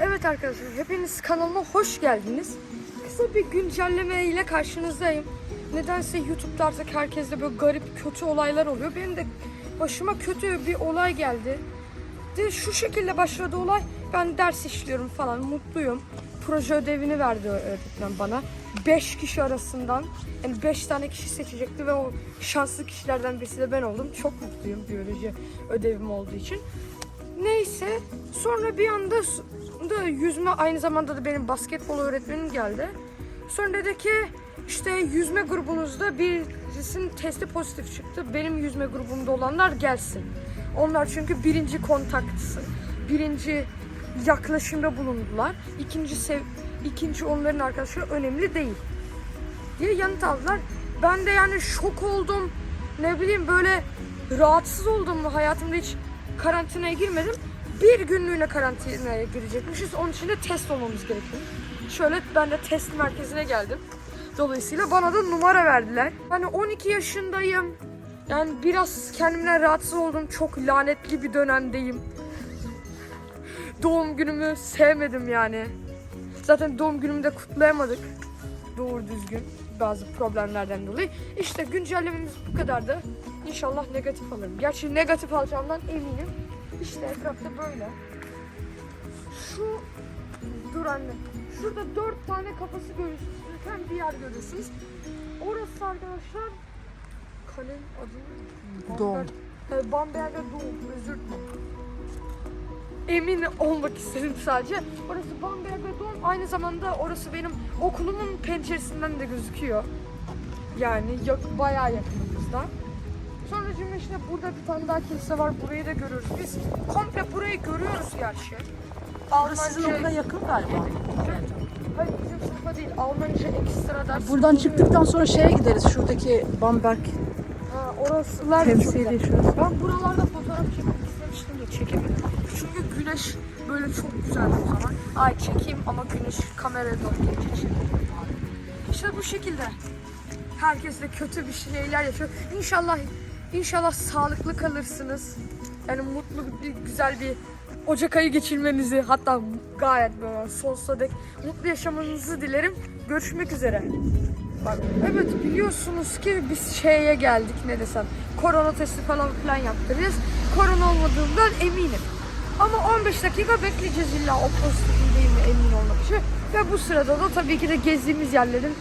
Evet arkadaşlar hepiniz kanalıma hoş geldiniz. Kısa bir güncelleme ile karşınızdayım. Nedense YouTube'da artık herkeste böyle garip kötü olaylar oluyor. Benim de başıma kötü bir olay geldi. De şu şekilde başladı olay. Ben ders işliyorum falan mutluyum. Proje ödevini verdi öğretmen bana. 5 kişi arasından yani 5 tane kişi seçecekti ve o şanslı kişilerden birisi de ben oldum. Çok mutluyum biyoloji ödevim olduğu için. Neyse sonra bir anda yüzme aynı zamanda da benim basketbol öğretmenim geldi. Sonra dedi ki işte yüzme grubunuzda birisinin testi pozitif çıktı. Benim yüzme grubumda olanlar gelsin. Onlar çünkü birinci kontaktısı. Birinci yaklaşımda bulundular. İkinci sev ikinci onların arkadaşları önemli değil diye yanıt aldılar. Ben de yani şok oldum. Ne bileyim böyle rahatsız oldum. Hayatımda hiç karantinaya girmedim. Bir günlüğüne karantinaya girecekmişiz. Onun için de test olmamız gerekiyor. Şöyle ben de test merkezine geldim. Dolayısıyla bana da numara verdiler. Yani 12 yaşındayım. Yani biraz kendimden rahatsız oldum. Çok lanetli bir dönemdeyim. Doğum günümü sevmedim yani. Zaten doğum günümü de kutlayamadık doğru düzgün bazı problemlerden dolayı. İşte güncellememiz bu kadardı. İnşallah negatif alırım. Gerçi negatif alacağımdan eminim. İşte etrafta böyle. Şu dur anne. Şurada dört tane kafası görürsünüz. bir yer görürsünüz. Orası arkadaşlar kalenin adı. Bamber- e, Bamberger Doğum. Özür dilerim. Emin olmak istedim sadece. Orası Bamberger Doğum. Aynı zamanda orası benim okulumun penceresinden de gözüküyor. Yani yak, bayağı yakınımızda. Sonra işte burada bir tane daha kilise var. Burayı da görüyoruz. Biz komple burayı görüyoruz gerçi. Burası sizin Almanca- okula yakın galiba. Hayır bizim sınıfa değil. Almanca ekstra ders. Buradan çıktıktan sonra şeye gideriz. Şuradaki Bamberg Ha, orasılar da çok temsili güzel. şurası. Ben buralarda fotoğraf çekmek istemiştim de çekemedim. Çünkü güneş böyle çok güzeldi o zaman. Ay çekeyim ama güneş kameraya doğru gelecek şimdi. İşte bu şekilde. Herkes de kötü bir şeyler yaşıyor. İnşallah inşallah sağlıklı kalırsınız. Yani mutlu bir güzel bir Ocak ayı geçirmenizi hatta gayet böyle sonsuza dek mutlu yaşamanızı dilerim. Görüşmek üzere. Bak, evet biliyorsunuz ki biz şeye geldik ne desem korona testi falan filan yaptıracağız. Korona olmadığından eminim. Ama 15 dakika bekleyeceğiz illa o pozitifim değil mi emin için. Ve bu sırada da tabii ki de gezdiğimiz yerlerin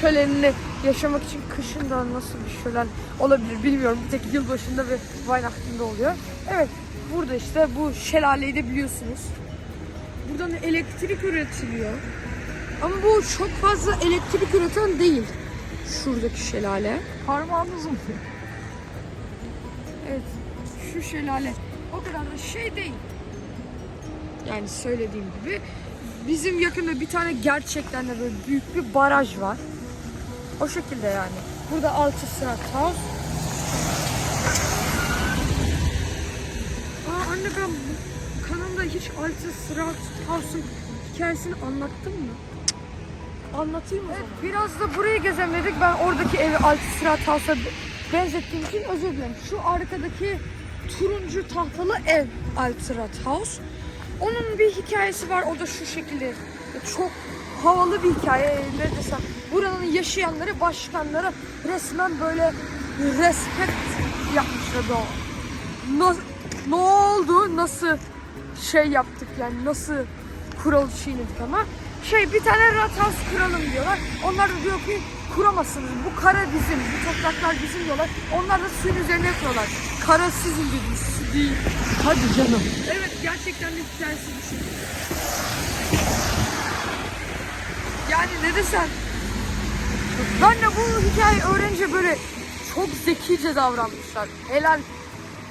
şölenini yaşamak için kışın da nasıl bir şölen olabilir bilmiyorum. Bir tek yılbaşında ve Weihnachten'da oluyor. Evet burada işte bu şelaleyi de biliyorsunuz. Buradan elektrik üretiliyor. Ama bu çok fazla elektrik üreten değil. Şuradaki şelale. Parmağınız uzun. Evet. Şu şelale. O kadar da şey değil. Yani söylediğim gibi. Bizim yakında bir tane gerçekten de böyle büyük bir baraj var. O şekilde yani. Burada altı sıra house. Aa anne ben bu kanalda hiç altı sıra house'un hikayesini anlattım mı? Anlatayım mı? Evet, biraz da burayı gezelim dedik. Ben oradaki evi altı sıra house'a benzettiğim için özür dilerim. Şu arkadaki turuncu tahtalı ev Altrat House. Onun bir hikayesi var. O da şu şekilde. Çok havalı bir hikaye. Ne desem. Buranın yaşayanları, başkanları resmen böyle respekt yapmışlar da. Na- ne oldu? Nasıl şey yaptık yani nasıl kural çiğnedik ama şey bir tane rathouse kuralım diyorlar. Onlar da diyor ki kuramazsınız. Bu kara bizim, bu topraklar bizim diyorlar. Onlar da suyun üzerine yapıyorlar. Kara sizin dediğiniz değil. Hadi canım. Evet gerçekten de hikayesi bir şey. Yani ne desem. Ben de bu hikayeyi öğrenince böyle çok zekice davranmışlar. Helal.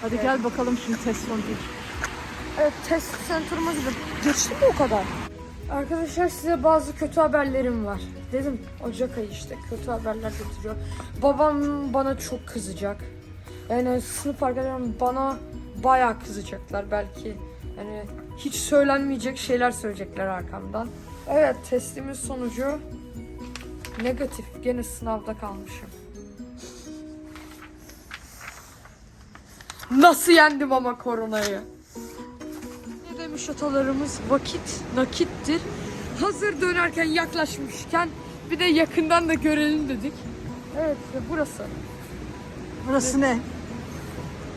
Hadi gel bakalım şimdi test sonucu. Evet test center'ıma gidip geçti mi o kadar? Arkadaşlar size bazı kötü haberlerim var. Dedim Ocak ayı işte kötü haberler getiriyor. Babam bana çok kızacak. Yani sınıf arkadaşlarım bana bayağı kızacaklar belki. Yani hiç söylenmeyecek şeyler söyleyecekler arkamdan. Evet testimin sonucu negatif. Gene sınavda kalmışım. Nasıl yendim ama koronayı? Ne varmış atalarımız vakit nakittir. Hazır dönerken yaklaşmışken bir de yakından da görelim dedik. Evet burası. Burası ne?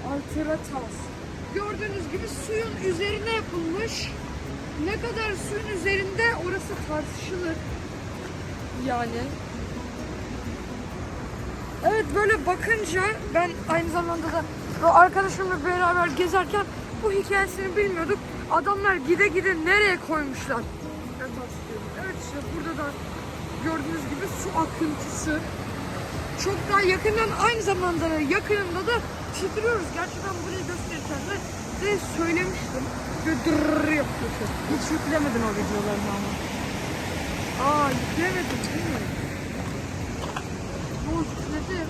Altıratas. Gördüğünüz gibi suyun üzerine yapılmış. Ne kadar suyun üzerinde orası tartışılır. Yani. Evet böyle bakınca ben aynı zamanda da arkadaşımla beraber gezerken bu hikayesini bilmiyorduk. Adamlar gide gide nereye koymuşlar? Evet işte burada da gördüğünüz gibi su akıntısı. Çok daha yakından aynı zamanda da yakınında da titriyoruz. Gerçi ben burayı de, de söylemiştim. Böyle dırrrr yapıyor. çok. Hiç yüklemedin o videolarını ama. Aa yüklemedim değil mi? Yok yükledim.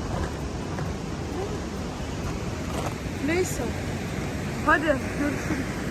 Neyse. Hadi görüşürüz.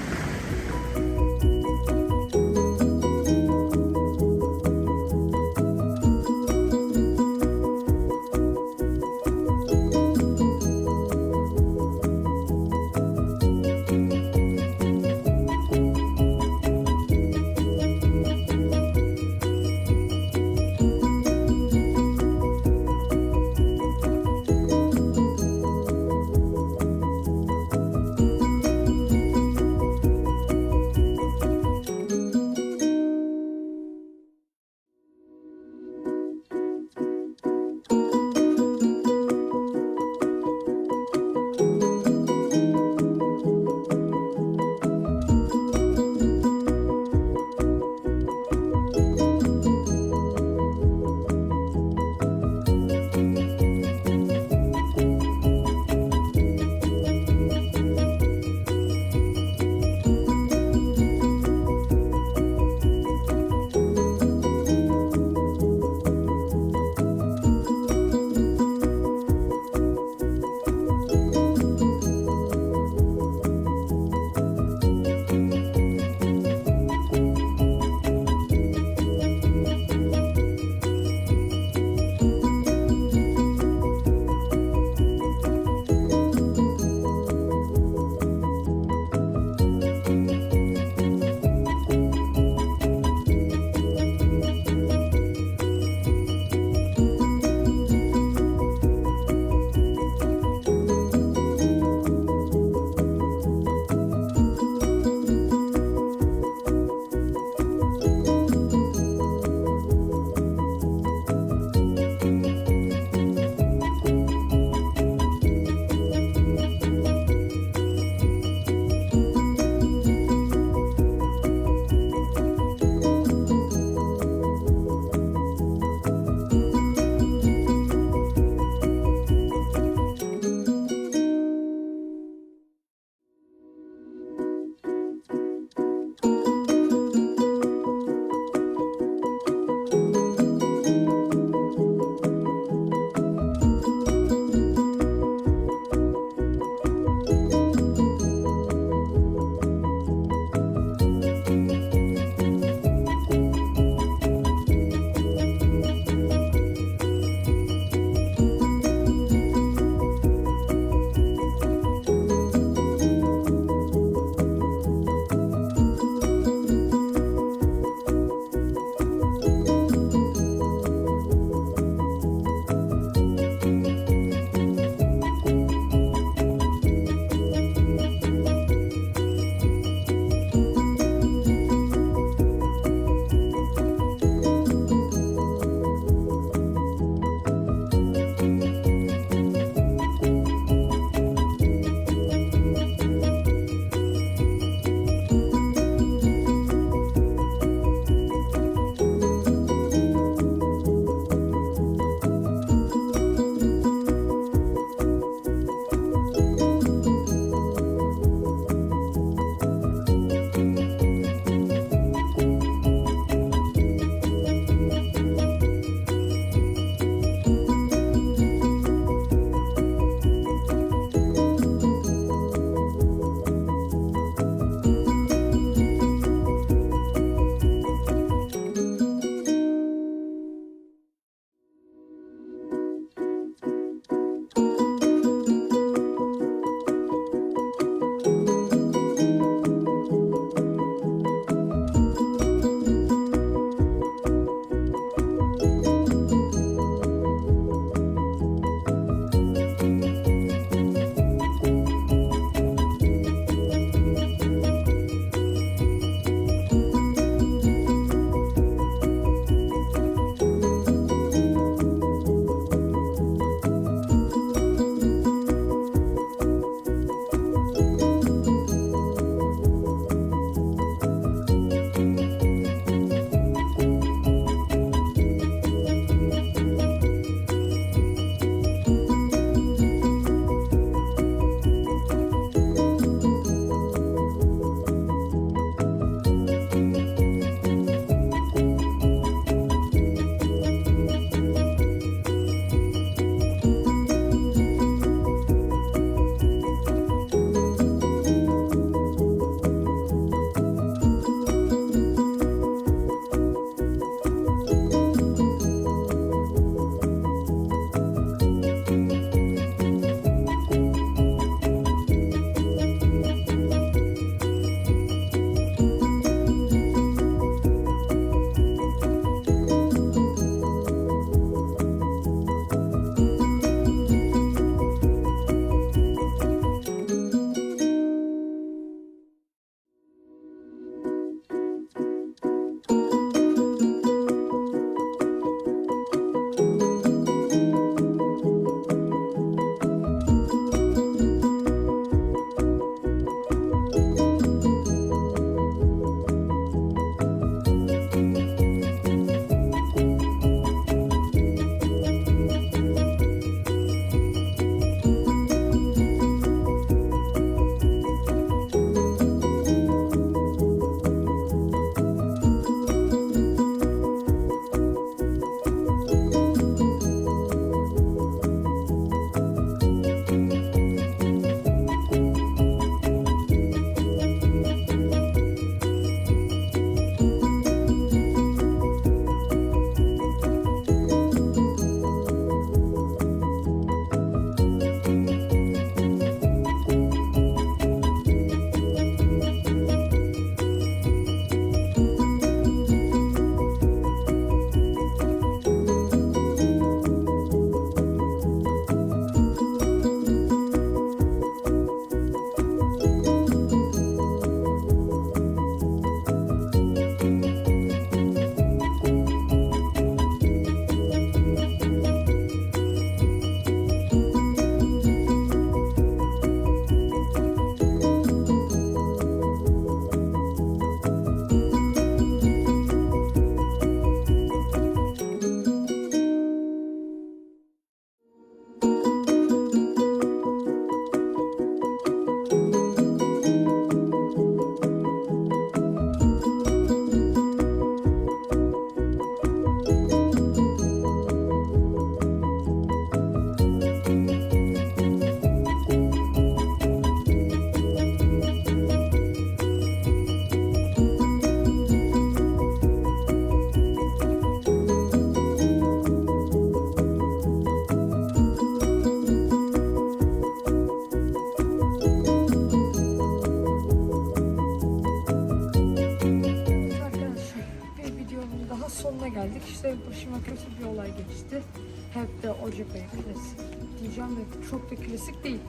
Klasik diyeceğim de çok da klasik değil.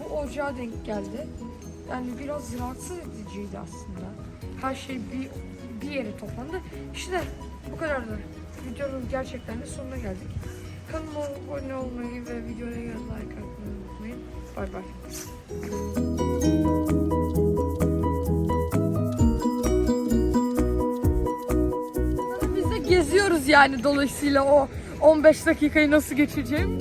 Bu ocağa denk geldi. Yani biraz rahatsız ediciydi aslında. Her şey bir bir yere toplandı. İşte bu kadardı. Videonun gerçekten de sonuna geldik. Kanalıma abone olmayı ve videoya like atmayı unutmayın. Bay bay. Biz de geziyoruz yani dolayısıyla o 15 dakikayı nasıl geçireceğim.